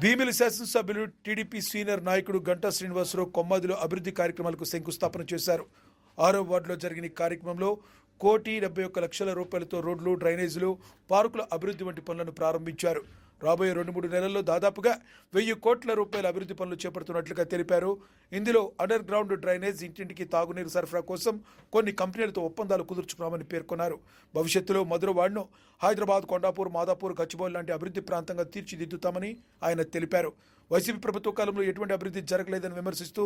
భీమిలి శాసనసభ్యులు TDP senior నాయకుడు గంటా శ్రీనివాసరావు కొమ్మాదిలో అభివృద్ధి కార్యక్రమాలకు శంకుస్థాపన చేశారు. ఆరో వార్డులో జరిగిన కార్యక్రమంలో కోటి డెబ్బై ఒక్క లక్షల రూపాయలతో రోడ్లు డ్రైనేజీలు పార్కుల అభివృద్ధి వంటి పనులను ప్రారంభించారు. రాబోయే రెండు మూడు నెలల్లో దాదాపుగా వెయ్యి కోట్ల రూపాయల అభివృద్ధి పనులు చేపడుతున్నట్లుగా తెలిపారు. ఇందులో అండర్ గ్రౌండ్ డ్రైనేజ్ ఇంటింటికి తాగునీరు సరఫరా కోసం కొన్ని కంపెనీలతో ఒప్పందాలు కుదుర్చుకున్నామని పేర్కొన్నారు. భవిష్యత్తులో మధురవాడను హైదరాబాద్ కొండాపూర్ మాదాపూర్ గచ్చిబౌల్ లాంటి అభివృద్ధి ప్రాంతంగా తీర్చిదిద్దుతామని ఆయన తెలిపారు. వైసీపీ ప్రభుత్వ కాలంలో ఎటువంటి అభివృద్ధి జరగలేదని విమర్శిస్తూ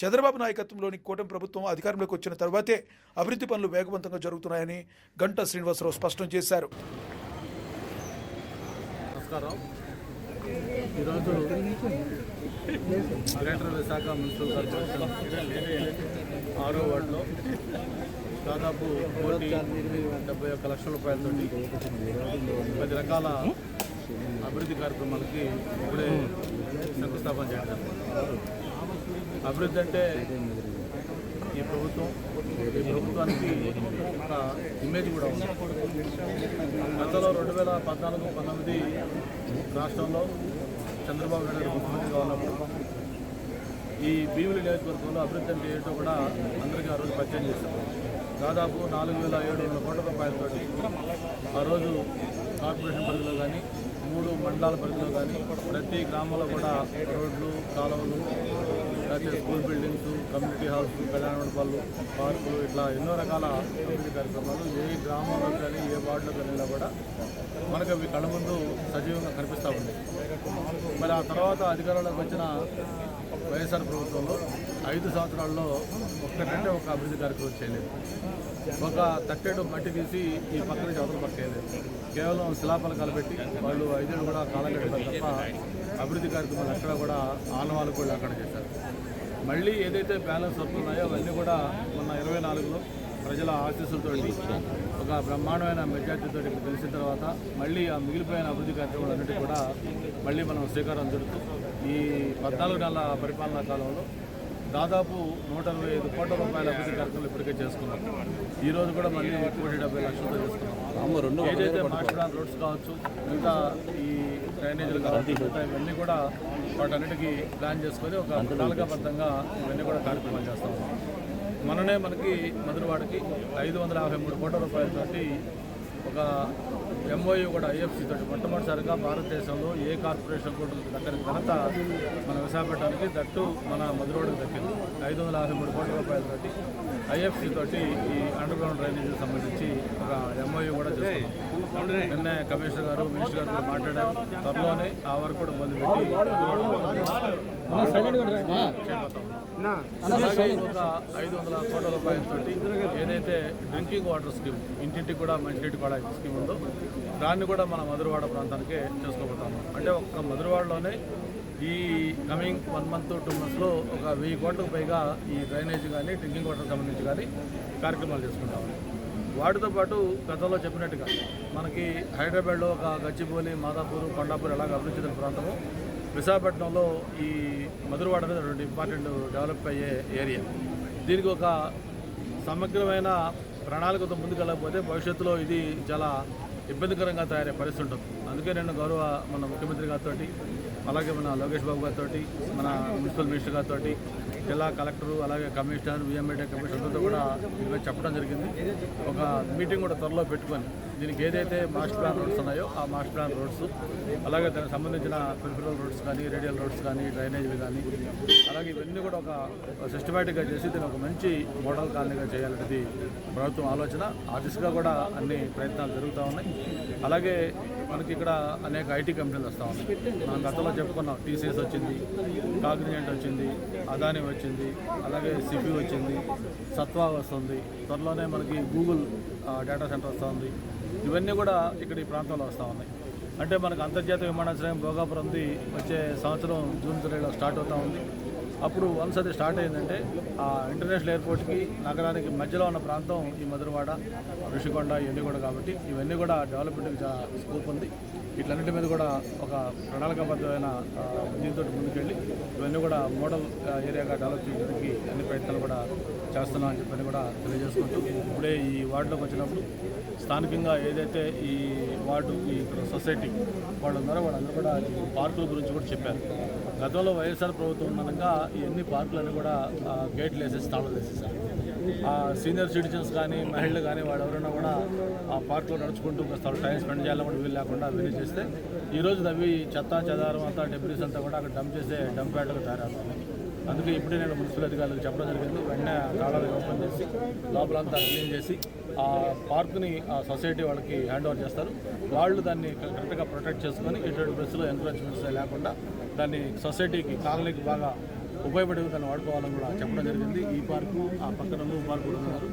చంద్రబాబు నాయకత్వంలోని కూటమి ప్రభుత్వం అధికారంలోకి వచ్చిన తర్వాతే అభివృద్ధి పనులు వేగవంతంగా జరుగుతున్నాయని గంటా శ్రీనివాసరావు స్పష్టం చేశారు. నమస్కారం. ఈరోజు గ్రేటర్ విశాఖ మున్సిపల్ కార్పొరేషన్ ఆరో వార్డులో దాదాపు కోటి డెబ్బై ఒక్క లక్షల రూపాయలతో పది రకాల అభివృద్ధి కార్యక్రమాలకి ఇప్పుడే శంకుస్థాపన చేయడం అభివృద్ధి అంటే ఈ ప్రభుత్వం ఈ ప్రభుత్వానికి ఒక ఇమేజ్ కూడా ఉంది. గతంలో రెండు వేల పద్నాలుగు పంతొమ్మిది రాష్ట్రంలో చంద్రబాబు నాయుడు ముఖ్యమంత్రిగా ఉన్నప్పుడు ఈ భీముల నియోజకవర్గంలో అభివృద్ధి అంటే ఏంటో కూడా అందరికీ ఆ రోజు పరిచయం చేశారు. దాదాపు నాలుగు వేల ఏడు వందల కోట్ల రూపాయలతోటి ఆ రోజు కార్పొరేషన్ పరిధిలో కానీ మూడు మండలాల పరిధిలో కానీ ప్రతి గ్రామంలో కూడా రోడ్లు కాలువలు లేకపోతే స్కూల్ బిల్డింగ్స్ కమ్యూనిటీ హాల్స్ కళ్యాణ మండపాలు పార్కులు ఇట్లా ఎన్నో రకాల అభివృద్ధి కార్యక్రమాలు ఏ గ్రామంలో కానీ ఏ వార్డులో కానీ కూడా మనకు అవి కళ్ళ ముందు సజీవంగా కనిపిస్తూ ఉన్నాయి. మరి ఆ తర్వాత అధికారంలోకి వచ్చిన వైఎస్ఆర్ ప్రభుత్వంలో ఐదు సంవత్సరాల్లో ఒక్కటంటే ఒక అభివృద్ధి కార్యక్రమం చేయలేదు. ఒక తట్టెడు మట్టి తీసి ఈ పక్క నుంచి అవతల పక్క కేవలం శిలాపలకాలు పెట్టి వాళ్ళు ఐదేళ్ళు కూడా కాలం గడిపారు తప్ప అభివృద్ధి కార్యక్రమాలు అక్కడ కూడా ఆనవాలు కూడా అక్కడ చేశారు. మళ్ళీ ఏదైతే బ్యాలెన్స్ వస్తున్నాయో అవన్నీ కూడా మొన్న ఇరవై నాలుగులో ప్రజల ఆశీస్సులతోటి ఒక బ్రహ్మాండమైన మెజార్టీతో ఇక్కడ తెలిసిన తర్వాత మళ్ళీ ఆ మిగిలిపోయిన అభివృద్ధి కార్యక్రమాలన్నిటి కూడా మళ్ళీ మనం శ్రీకారం చుడుతూ ఈ పద్నాలుగు నెలల పరిపాలనా కాలంలో దాదాపు నూట ఇరవై ఐదు కోట్ల రూపాయల అభివృద్ధి కార్యక్రమాలు ఇప్పటికే చేసుకున్నాం. ఈ రోజు కూడా మళ్ళీ కోటి డెబ్బై లక్షలతో చేసుకున్నాం. ఏదైతే మాస్టర్ ప్లాన్ రోడ్స్ కావచ్చు ఇంకా ఈ డ్రైనేజీలు కావచ్చు ఇవన్నీ కూడా వాటన్నిటికీ ప్లాన్ చేసుకొని ఒక ప్రణాళికాబద్ధంగా ఇవన్నీ కూడా కార్యక్రమాలు చేస్తాం. మననే మనకి మధురవాడకి ఐదు వందల యాభై మూడు కోట్ల రూపాయలతోటి ఒక ఎంఓయూ కూడా ఐఎఫ్సి తోటి మొట్టమొదటిసారిగా భారతదేశంలో ఏ కార్పొరేషన్ కూడా దక్కని ఘనత మన విశాఖపట్నానికి దట్టు మన మధురవాడకి దక్కింది. ఐదు వందల యాభై మూడు కోట్ల రూపాయలతోటి ఐఎఫ్సి తోటి ఈ అండర్ గ్రౌండ్ డ్రైనేజీకి సంబంధించి ఒక ఎంఓయూ కూడా చేసుకున్నాం నిన్నే కమిషనర్ గారు మినిస్టర్ గారు కూడా మాట్లాడారు. త్వరలోనే ఆ వరకు కూడా మొదలుపెట్టి ఒక ఐదు వందల కోట్ల రూపాయలతో ఏదైతే డ్రింకింగ్ వాటర్ స్కీమ్ ఇంటింటికి కూడా మంచినీటి కూడా స్కీమ్ ఉందో దాన్ని కూడా మన మధురవాడ ప్రాంతానికి చేసుకోబోతాము అంటే ఒక్క మధురవాడలోనే ఈ కమింగ్ వన్ మంత్ టూ మంత్స్లో ఒక వెయ్యి కోట్లకు పైగా ఈ డ్రైనేజ్ కానీ డ్రింకింగ్ వాటర్ సంబంధించి కానీ కార్యక్రమాలు చేసుకుంటాము వాటితో పాటు గతంలో చెప్పినట్టుగా మనకి హైదరాబాద్లో ఒక గచ్చిబౌలి మాదాపూర్ కొండాపూర్ ఎలాగ అభివృద్ధి చెందిన ప్రాంతము. విశాఖపట్నంలో ఈ మధురవాడ అనేది రెండు ఇంపార్టెంట్ డెవలప్ అయ్యే ఏరియా. దీనికి ఒక సమగ్రమైన ప్రణాళికతో ముందుకెళ్ళకపోతే భవిష్యత్తులో ఇది చాలా ఇబ్బందికరంగా తయారయ్యే పరిస్థితి ఉంటుంది. అందుకే నేను గౌరవ మన ముఖ్యమంత్రి గారితో అలాగే మన లోకేష్ బాబు గారితో మన మున్సిపల్ మినిస్టర్ గారితో జిల్లా కలెక్టరు అలాగే కమిషనర్ విఎంఏడే కమిషనర్తో కూడా ఈరోజు చెప్పడం జరిగింది. ఒక మీటింగ్ కూడా త్వరలో పెట్టుకొని దీనికి ఏదైతే మాస్టర్ ప్లాన్ రోడ్స్ ఉన్నాయో ఆ మాస్టర్ ప్లాన్ రోడ్స్ అలాగే దానికి సంబంధించిన పెరిఫరల్ రోడ్స్ కానీ రేడియల్ రోడ్స్ కానీ డ్రైనేజీలు కానీ అలాగే ఇవన్నీ కూడా ఒక సిస్టమేటిక్గా చేసి దీన్ని ఒక మంచి మోడల్ కాలనీగా చేయాలనేది ప్రభుత్వం ఆలోచన. ఆ దిశగా కూడా అన్ని ప్రయత్నాలు జరుగుతూ ఉన్నాయి. అలాగే మనకి ఇక్కడ అనేక ఐటీ కంపెనీలు వస్తూ ఉన్నాయి. మనం గతంలో చెప్పుకున్నాం టీసీఎస్ వచ్చింది కాగ్నిజెంట్ వచ్చింది అదాని వచ్చింది అలాగే సిపి వచ్చింది సత్వా వస్తుంది. త్వరలోనే మనకి గూగుల్ డేటా సెంటర్ వస్తూ ఉంది ఇవన్నీ కూడా ఇక్కడ ఈ ప్రాంతంలో వస్తూ ఉన్నాయి. అంటే మనకు అంతర్జాతీయ విమానాశ్రయం భోగాపురంది వచ్చే సంవత్సరం జూన్ జూలైలో స్టార్ట్ అవుతూ ఉంది. అప్పుడు వన్స్ అది స్టార్ట్ అయిందంటే ఆ ఇంటర్నేషనల్ ఎయిర్పోర్ట్కి నగరానికి మధ్యలో ఉన్న ప్రాంతం ఈ మధురవాడ ఋషికొండ ఇవన్నీ కూడా కాబట్టి ఇవన్నీ కూడా డెవలప్మెంట్కి చాలా స్కోప్ ఉంది. వీటన్నిటి మీద కూడా ఒక ప్రణాళికాబద్ధమైన దీంతో ముందుకెళ్ళి ఇవన్నీ కూడా మోడల్ ఏరియాగా డెవలప్ చేయడానికి అన్ని ప్రయత్నాలు కూడా చేస్తున్నాం అని చెప్పని కూడా తెలియజేసుకుంటూ ఇప్పుడే ఈ వార్డులోకి వచ్చినప్పుడు స్థానికంగా ఏదైతే ఈ వార్డు ఈ సొసైటీ వాళ్ళు ఉన్నారో వాళ్ళందరూ కూడా ఈ పార్కుల గురించి కూడా చెప్పారు. గతంలో వైఎస్ఆర్ ప్రభుత్వం ఉండగా ఇవన్నీ అన్ని పార్కులన్నీ కూడా గేట్లు వేసేసి తాళాలు వేసేసారు ఆ సీనియర్ సిటిజన్స్ కానీ మహిళలు కానీ వాళ్ళు ఎవరైనా కూడా ఆ పార్క్లో నడుచుకుంటూ వస్తారు టైం స్పెండ్ చేయాలని వీలు లేకుండా అవన్నీ చేస్తే ఈరోజు అవి చెత్త చెదారం అంతా డెబ్రీస్ అంతా కూడా అక్కడ డంప్ చేసే డంప్ యార్డ్లకు తయారవుతుంది అందుకే ఇప్పుడే నేను మున్సిపల్ అధికారులకు చెప్పడం జరిగింది. వెంటనే ఆ తాళాలు ఓపెన్ చేసి లోపలంతా క్లీన్ చేసి ఆ పార్క్ని ఆ సొసైటీ వాళ్ళకి హ్యాండ్ ఓవర్ చేస్తారు. వాళ్ళు దాన్ని కరెక్ట్గా ప్రొటెక్ట్ చేసుకొని ఎటువంటి ప్రెస్లో ఎంకరేజ్మెంట్స్ లేకుండా దాన్ని సొసైటీకి కాలనీకి బాగా ఉపయోగపడే విధంగా వాడుకోవాలని కూడా చెప్పడం జరిగింది. ఈ పార్కు ఆ పక్కన ఉన్న పార్కు కూడా ఉన్నారు.